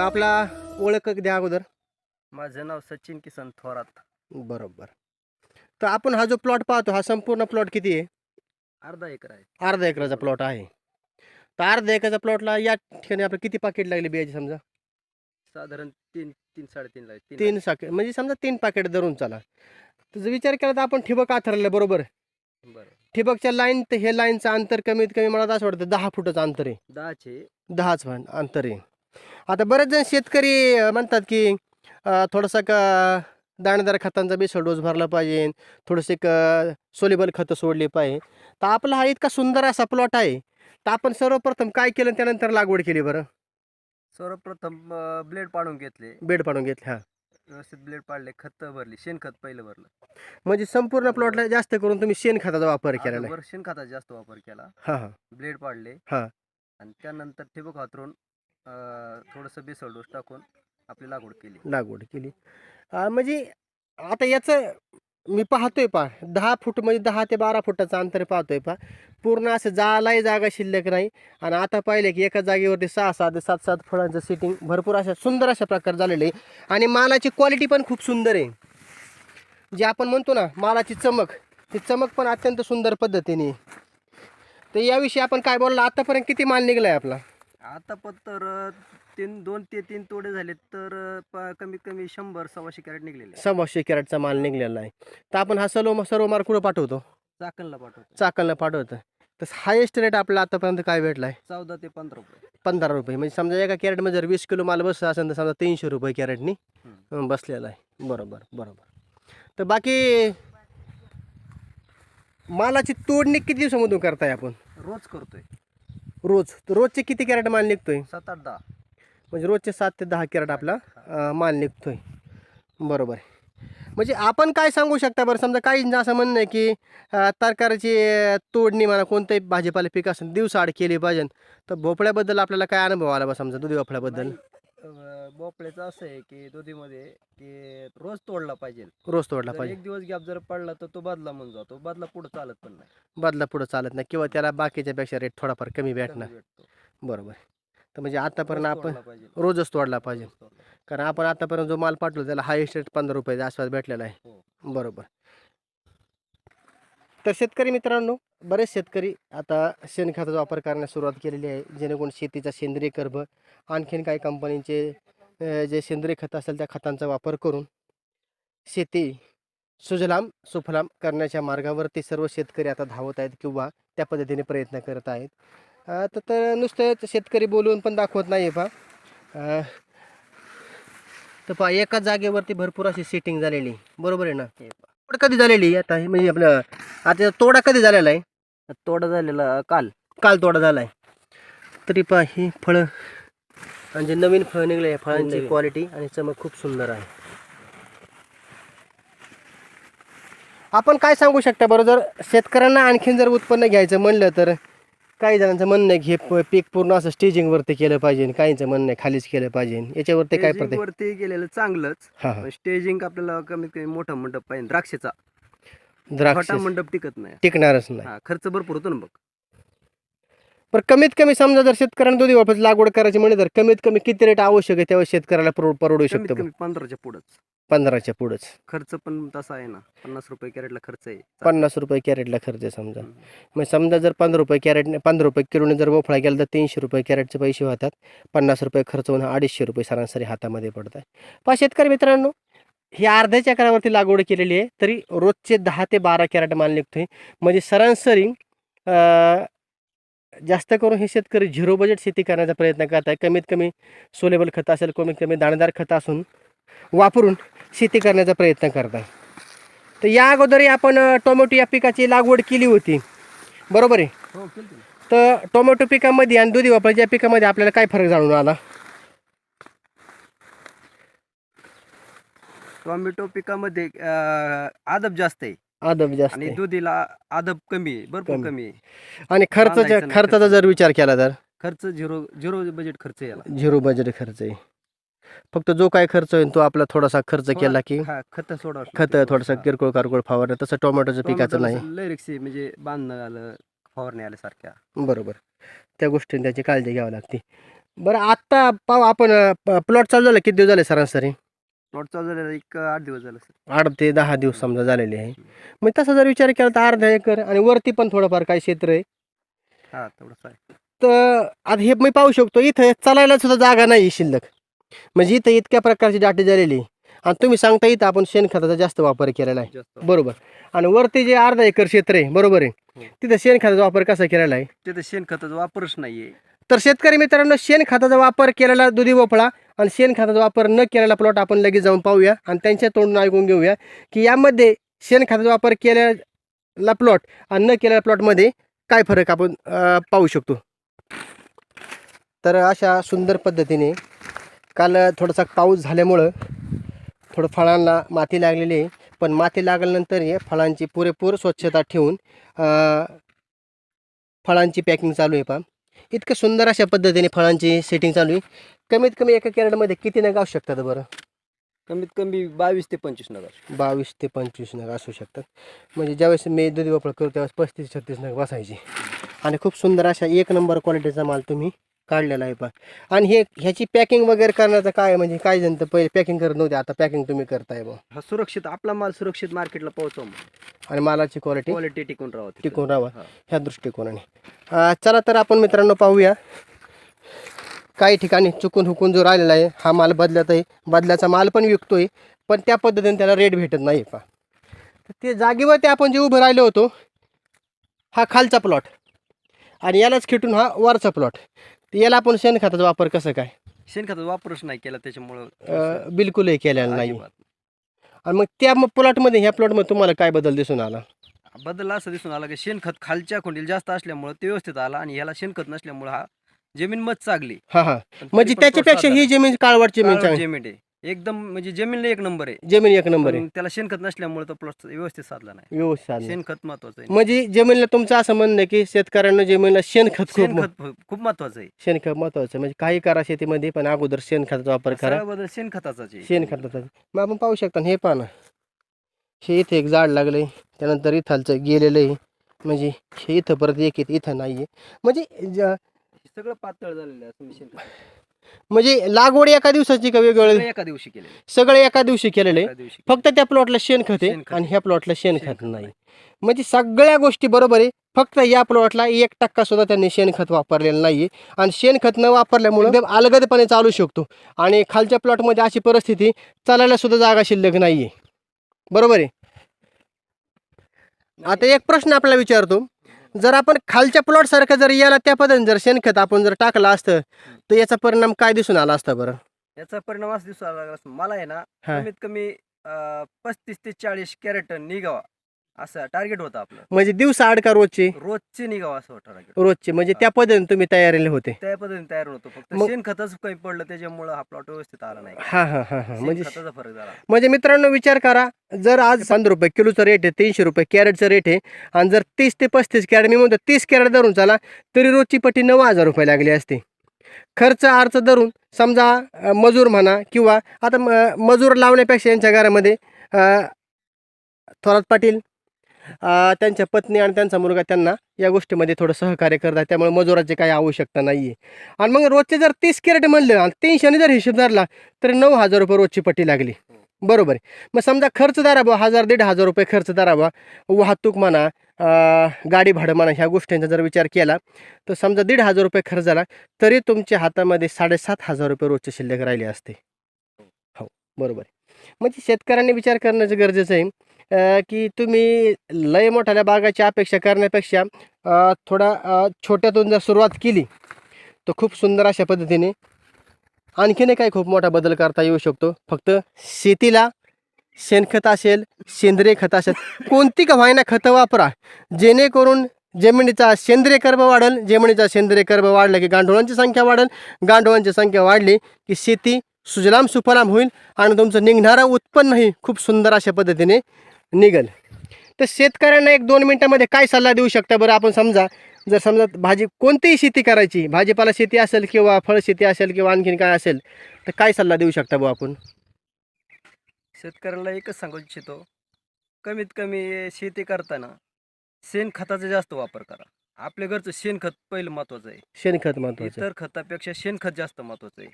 आपला ओळख द्या अगोदर. माझं नाव सचिन किसन थोरात. बरोबर. तर आपण हा जो प्लॉट पाहतो हा संपूर्ण प्लॉट किती आहे? अर्धा एकर आहे. अर्धा एकराचा प्लॉट आहे. तर अर्धा एकराचा प्लॉटला या ठिकाणी आपलं किती पाकिट लागले बियाचे समजा? साधारण तीन तीन साडेतीन लाख तीन साके म्हणजे समजा तीन पाकिट धरून चला. तर जर विचार केला तर आपण ठिबक आथरलं बरोबर. बरं. ठिबकच्या लाईन ते हे लाईनचं अंतर कमीत कमी मला असं वाटतं दहा फुटाचं अंतर आहे. दहाचे. दहाच अंतर आहे. आता बरेच जण शेतकरी अं, म्हणतात की अं, थोडासा का दाणेदार खतांचा बेसळ डोस भरला पाहिजे. थोडेसे क सोलेबल खतं सोडली पाहिजे. तर आपला हा इतका सुंदर असा प्लॉट आहे. तर आपण सर्वप्रथम काय केलं त्यानंतर लागवड केली बरं? सर्वप्रथम ब्लेड पाडून घेतले. बेड पाडून घेतले हा. व्यवस्थित ब्लेड पाडले खत भरली शेणखत पहिलं भरलं. म्हणजे संपूर्ण प्लॉटला जास्त करून तुम्ही शेणखताचा वापर केलेला आहे. अगोदर शेणखताचा जास्त वापर केला. हा हा. ब्लेड पाडले. हा. आणि त्यानंतर ठिबक हातरून थोडंसं बेसळ डोस टाकून आपली लागवड केली. लागवड केली. अं, म्हणजे आता याचं मी पाहतोय पा दहा फूट म्हणजे दहा ते बारा फुटाचं अंतर पाहतोय पा पूर्ण असं जालाही जागा शिल्लक नाही आणि आता पाहिलं की एका जागेवरती सहा सहा ते सात सात फळांचं सिटिंग भरपूर अशा सुंदर अशा प्रकार झालेलं आहे. आणि मालाची क्वालिटी पण खूप सुंदर आहे. जे आपण म्हणतो ना मालाची चमक ती चमक पण अत्यंत सुंदर पद्धतीने आहे. तर याविषयी आपण काय बोललो? आतापर्यंत किती माल निघलाय आपला? आता पण तर तीन दोन ते तीन तोडे झाले तर प- कमीत कमी शंभर सव्वाशे कॅरेट निघलेले आहे. सव्वाशे कॅरेटचा माल निघलेला आहे. तर आपण हा सर्व सर्व माल कुठं पाठवतो? चाकणला पाठवतो. चाकणला पाठवतं. तर हायेस्ट रेट आपला आतापर्यंत काय भेटला आहे? चौदा ते पंधरा रुपये. पंधरा रुपये. म्हणजे समजा एका कॅरेटमध्ये जर वीस किलो माल बसला असेल तर समजा तीनशे रुपये कॅरेटनी हम्म. अं, बसलेला आहे. बरोबर बरोबर. तर बाकी मालाची तोडणी किती दिवसामधून करताय आपण? रोज करतोय. रोज. तर रोजचे किती कॅरेट माल निघतोय? सात आठ दहा. म्हणजे रोजचे सात ते दहा कॅरेट आपला अं, माल निघतोय. बरोबर. आहे म्हणजे आपण काय सांगू शकता बरं? समजा काही असं म्हणणं आहे की अं, तरकारीची अं, तोडणी म्हणा कोणतंही भाजीपाला पीक असेल दिवसाआड केली पाहिजे. तर भोपळ्याबद्दल आपल्याला काय अनुभव आला बा समजा दुधी भोपळ्याबद्दल? भोपळ्याचं असं आहे की दुधीमध्ये की रोज तोडला पाहिजे. रोज तोडला जर पाहिजे. एक दिवस गॅप जर पडला तर तो बदला म्हणून जातो. बदला पुढे चालत पण नाही. बदला पुढं चालत नाही किंवा त्याला बाकीच्यापेक्षा रेट थोडाफार कमी कमी भेटणार. भेटतो. बरोबर. तर म्हणजे आतापर्यंत रोज आपण तोडला पाहिजे. रोजच तोडला पाहिजे. रोज तोडला. कारण आपण आतापर्यंत जो माल पाठवला त्याला हायेस्ट रेट पंधरा रुपयाचा आसपास भेटलेला आहे. हो. बरोबर. तर शेतकरी मित्रांनो बरेच शेतकरी आता शेणखताचा वापर करण्यास सुरुवात केलेली आहे. जेणेकरून शेतीचा सेंद्रिय कर्ब आणखीन काही कंपनीचे जे सेंद्रिय खतं असेल त्या खतांचा वापर करून शेती सुजलाम सुफलाम करण्याच्या मार्गावरती सर्व शेतकरी आता धावत आहेत किंवा त्या पद्धतीने प्रयत्न करत आहेत. तर तर नुसतं शेतकरी बोलून पण दाखवत नाही पा तर पहा एकाच जागेवरती भरपूर अशी सेटिंग झालेली. बरोबर आहे ना? पहा. कधी झालेली आता हे म्हणजे आपलं आता तोडा कधी झालेला आहे? तोडा झालेला काल. काल तोडा झाला आहे तरी पहा ही फळं आणि जे नवीन फळं निघले आहे. फळांची. क्वालिटी आणि चमक खूप सुंदर आहे. आपण काय सांगू शकता बरं? जर शेतकऱ्यांना आणखीन जर उत्पन्न घ्यायचं म्हणलं तर काही जणांचं म्हणणं आहे की हे पीक पूर्ण असं स्टेजिंगवरती केलं पाहिजे. काहींचं म्हणणं आहे खालीच केलं पाहिजे. याच्यावरती काय स्टेजिंग प्रत्येक वरती गेलेलं चांगलंच. स्टेजिंग आपल्याला कमीत कमी मोठा मंडप पाहिजे. द्राक्षाचा. द्राक्ष. छोटा मंडप टिकत नाही. टिकणारच नाही. हा खर्च भरपूर होतो ना बघ पण कमीत कमी समजा जर शेतकऱ्यांना दुधी भोपळ्याची लागवड करायची म्हणजे तर कमीत कमी किती रेट आवश्यक आहे तेव्हा शेतकऱ्याला परवड- परवडू कमीत शकतो कमी पंधराच्या पुढंच. पंधराच्या पुढंच. खर्च पण तसा आहे ना. पन्नास रुपये कॅरेटला खर्च आहे. पन्नास रुपये कॅरेटला खर्च आहे समजा. हम्म. मग समजा जर पंधरा रुपये कॅरेट पंधरा रुपये किलोने जर भोपळा गेला तर तीनशे रुपये कॅरेटचे पैसे होतात पन्नास रुपये खर्च होऊन अडीचशे रुपये सरासरी हातामध्ये पडतात पहा शेतकरी मित्रांनो ही अर्ध्या चक्रावरती लागवड केलेली आहे तरी रोजचे दहा ते बारा कॅरेट माल निघतोय. म्हणजे सरासरी जास्त करून हे शेतकरी झिरो बजेट शेती करण्याचा प्रयत्न करत आहे कमीत कमी सोलेबल खतं असेल कमीत कमी दाणेदार खतं असून वापरून शेती करण्याचा प्रयत्न करत आहे तर या अगोदरही आपण टोमॅटो या पिकाची लागवड केली होती. बरोबर आहे? हो. तर टोमॅटो पिकामध्ये आणि दुधी वापराच्या पिकामध्ये आपल्याला काय फरक जाणून आला? टोमॅटो पिकामध्ये अं, आदब जास्त आहे. आदब जास्त आणि आहे. दुधीला आदब कमी आहे भरपूर कमी. कमी आहे. आणि खर्चाचा बांधायचं नाही खर्चाचा जर विचार केला तर? खर्च झिरो झिरो बजेट खर्च आहे याला. झिरो बजेट खर्च आहे. फक्त जो काय खर्च होईल तो आपला थोडासा खर्च थोडा- केला की? हा खत सोडा खत थोडासा. किरकोळ कारकोळ फवारणी तसं टोमॅटोचं पिकाचं नाही. लय रिक्सी म्हणजे बांधणं आलं फवारणी आल्यासारख्या. बरोबर. त्या गोष्टीने त्याची काळजी घ्यावी लागते. बरं आत्ता पाहू आपण प्लॉट चालू झाला किती दिवस झाले सरासरी? प्लॉट चालू झालेला एक आठ दिवस झालं सर आठ ते दहा दिवस समजा झालेले आहे. मग तसा जर विचार केला तर अर्धा एकर आणि वरती पण थोडंफार काही क्षेत्र आहे. हा तेवढंच आहे. तर आता हे मी पाहू शकतो इथं चालायला सुद्धा जागा नाही शिल्लक. म्हणजे इथं इतक्या प्रकारची दाटी झालेली आहे. आणि तुम्ही सांगता इथं आपण शेणखताचा जास्त वापर केलेला आहे. जास्त बरोबर. आणि वरती जे अर्धा एकर क्षेत्र आहे बरोबर आहे. हो. तिथं शेणखताचा वापर कसा केलेला आहे? तिथे शेणखताचा वापरच नाहीये. तर शेतकरी मित्रांनो शेणखताचा वापर केलेला दुधी भोपळा आणि शेणखताचा वापर न केलेला प्लॉट आपण लगेच जाऊन पाहूया आणि त्यांच्या तोंडून ऐकून घेऊया की यामध्ये शेणखताचा वापर केलेला प्लॉट आणि न केलेल्या प्लॉटमध्ये काय फरक आपण पाहू शकतो? तर अशा सुंदर पद्धतीने काल थोडासा पाऊस झाल्यामुळं थोडं फळांना माती लागलेली आहे. पण माती लागल्यानंतर हे फळांची पुरेपूर स्वच्छता ठेवून फळांची पॅकिंग चालू आहे पहा. इतकं सुंदर अशा पद्धतीने फळांची सेटिंग चालू आहे. कमीत कमी एका कॅरेटमध्ये किती नग असू शकतात बरं? कमीत कमी बावीस ते पंचवीस नगर बावीस ते पंचवीस नग असू शकतात. म्हणजे ज्यावेळेस मी दुधी वापर करतो त्यावेळेस पस्तीस छत्तीस नग बसायचे. आणि खूप सुंदर अशा एक नंबर क्वालिटीचा माल तुम्ही काढलेला आहे पा आणि हे ह्याची पॅकिंग वगैरे करण्याचं काय? म्हणजे काय जण पहिले पॅकिंग करत नव्हते आता पॅकिंग तुम्ही करताय बा हा सुरक्षित आपला माल सुरक्षित मार्केटला पोहोचव आणि मालाची क्वालिटी क्वालिटी टिकून राहते टिकून राहावा हा. ह्या दृष्टिकोनाने. चला तर आपण मित्रांनो पाहूया. काही ठिकाणी चुकून हुकून जो राहिलेला आहे हा माल बदलत आहे. बदल्याचा माल पण विकतोय पण त्या पद्धतीने त्याला रेट भेटत नाही. पा तर ते जागेवरती आपण जे उभं राहिलो होतो हा खालचा प्लॉट आणि यालाच खिटून हा वरचा प्लॉट याला आपण शेणखताचा वापर कसं काय? शेणखताचा वापरच नाही केला त्याच्यामुळं. बिलकुलही केलेला नाही. आणि मग त्या प्लॉटमध्ये ह्या प्लॉटमध्ये तुम्हाला काय बदल दिसून आला? बदल असं दिसून आला की शेणखत खालच्या खोंडीला जास्त असल्यामुळं ते व्यवस्थित आला आणि ह्याला शेणखत नसल्यामुळं हा जमीन मत चांगली. हा हा. म्हणजे त्याच्यापेक्षा ही जमीन काळवाट जमीन चांगली. जमीन आहे. एकदम म्हणजे जमीनला एक नंबर आहे. जमीन एक नंबर आहे. पण त्याला शेणखत नसल्यामुळे तो प्लॉट व्यवस्थित साधला नाही. व्यवस्थित साधलं. शेणखत महत्वाचं आहे. म्हणजे जमिनीला तुमचं असं म्हणणं आहे की शेतकऱ्यांना जमिनीला शेणखत खूप शेणखत खूप महत्वाचं आहे. शेणखत महत्वाचं आहे. म्हणजे काही करा शेतीमध्ये पण अगोदर शेणखताचा वापर करा. बदल शेणखताचाच आहे. शेणखताचा. मग आपण पाहू शकता ना, हे पहा ना. हे इथे एक झाड लागलंय. त्यानंतर इथालचं गेलेलं आहे. म्हणजे हे इथं परत एक येत इथं नाही आहे म्हणजे ज- सगळं पातळ झालेलं असं मी शेणखत म्हणजे लागवड एका दिवसाची का वेगवेगळे सगळं एका दिवशी केले सगळे एका दिवशी केलेलं. आहे एका दिवशी फक्त त्या प्लॉटला शेणखत आहे शेणखत आणि. ह्या प्लॉटला शेणखत शेणखत नाही. नाही. म्हणजे सगळ्या गोष्टी बरोबर आहे. फक्त या प्लॉटला एक टक्का सुद्धा त्यांनी शेणखत वापरलेलं नाहीये. आणि शेणखत न वापरल्यामुळे एकदम अलगदपणे चालू शकतो. आणि खालच्या प्लॉटमध्ये अशी परिस्थिती चालायला सुद्धा जागा शिल्लक नाहीये. बरोबर आहे? आता एक प्रश्न आपल्याला विचारतो. जर आपण खालच्या प्लॉट सारखं जर याला त्या पद्धतीने जर शेणखत आपण जर टाकलं असतं तर याचा परिणाम काय दिसून आला असता बरं याचा परिणाम असा दिसून असं मला आहे ना हा. कमीत कमी पस्तीस ते चाळीस कॅरेट निघावा असं टार्गेट होतं आपलं. म्हणजे दिवसा आड का रोजचे? रोजचे निघावा असं होतं टार्गेट रोजचे म्हणजे त्या पद्धतीने तुम्ही तयारीला होते. त्या पद्धतीने तयार होतो. फक्त मग- शेणखतच काही पडलं त्याच्यामुळे हा प्लॉट व्यवस्थित आला नाही. हा हा हा हा. म्हणजे फरक झाला. म्हणजे मित्रांनो विचार करा जर आज पंधरा रुपये किलोचा रेट आहे तीनशे रुपये कॅरेटचं रेट आहे आणि जर तीस ते पस्तीस कॅरेट मी म्हणतो तीस कॅरेट धरून चाला तरी रोजची पट्टी नऊ हजार रुपये लागली असते. खर्च अर्ज धरून समजा अं, मजूर म्हणा किंवा आता म- मजूर लावण्यापेक्षा यांच्या घरामध्ये अं, थोरात पाटील त्यांच्या पत्नी आणि त्यांचा मुलगा त्यांना या गोष्टीमध्ये थोडं सहकार्य करतात. त्यामुळे मजुराची काही आवश्यकता नाही आहे आणि मग रोजचे जर तीस कॅरेट म्हणले आणि तीनशेने जर हिशोब धरला तर नऊ हजार रुपये रोजची पट्टी लागली. बरोबर आहे. मग समजा खर्च धरावा हजार दीड हजार रुपये खर्च धरावा वाहतूक म्हणा गाडी भाडं म्हणा ह्या गोष्टींचा जर विचार केला तर समजा दीड हजार रुपये खर्च झाला तरी तुमच्या हातामध्ये साडेसात हजार रुपये रोजचे शिल्लक राहिले असते. हो बरोबर आहे. म्हणजे शेतकऱ्यांनी विचार करण्याचं गरजेचं आहे की तुम्ही लय मोठ्या बागाची अपेक्षा करण्यापेक्षा थोडा छोट्यातून जर सुरुवात केली तर खूप सुंदर अशा पद्धतीने आणखीनही काही खूप मोठा बदल करता येऊ शकतो. फक्त शेतीला शेणखत असेल सेंद्रिय खत असेल कोणती का व्हायना खतं वापरा. जेणेकरून जमिनीचा सेंद्रिय कर्ब वाढेल जमिनीचा सेंद्रिय कर्ब वाढला की गांडोळांची संख्या वाढेल. गांडोळांची संख्या वाढली की शेती सुजलाम सुफलाम होईल आणि तुमचं निघणारं उत्पन्नही खूप सुंदर अशा पद्धतीने निघेल. तर शेतकऱ्यांना एक दोन मिनटामध्ये काय सल्ला देऊ शकता बरं? आपण समजा जर समजा भाजी कोणतीही शेती करायची भाजीपाला शेती असेल किंवा फळ शेती असेल किंवा आणखीन काय असेल तर काय सल्ला देऊ शकता भाऊ आपण? शेतकऱ्याला एकच सांगू इच्छितो. कमीत कमी शेती करताना शेणखताचा जास्त वापर करा. आपल्या घरचं शेणखत पहिलं महत्वाचं आहे. शेणखत महत्वाचं इतर खतापेक्षा शेणखत जास्त महत्वाचं आहे.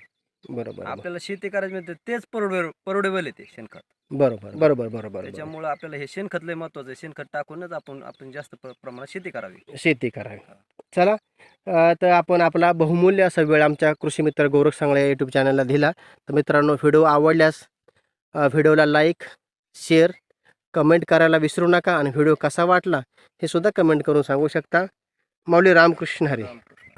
बरोबर आपल्याला शेती करायची म्हणजे तेच परवडे परवडेबल आहे ते शेणखत. बरोबर बरोबर बरोबर त्याच्यामुळे आपल्याला हे शेणखत लय महत्वाचं आहे. शेणखत टाकूनच आपण आपण जास्त प्र- प्रमाणात शेती करावी. शेती करावी. चला अ, तर आपण आपला बहुमूल्य असा वेळ आमच्या कृषी मित्र गोरख सांगळे यूट्यूब चॅनलला दिला. तर मित्रांनो व्हिडिओ आवडल्यास अ, व्हिडिओला लाईक शेअर कमेंट करायला विसरू नका आणि व्हिडिओ कसा वाटला हे सुद्धा कमेंट करून सांगू शकता. माऊली रामकृष्ण हरी. रामकृष्ण.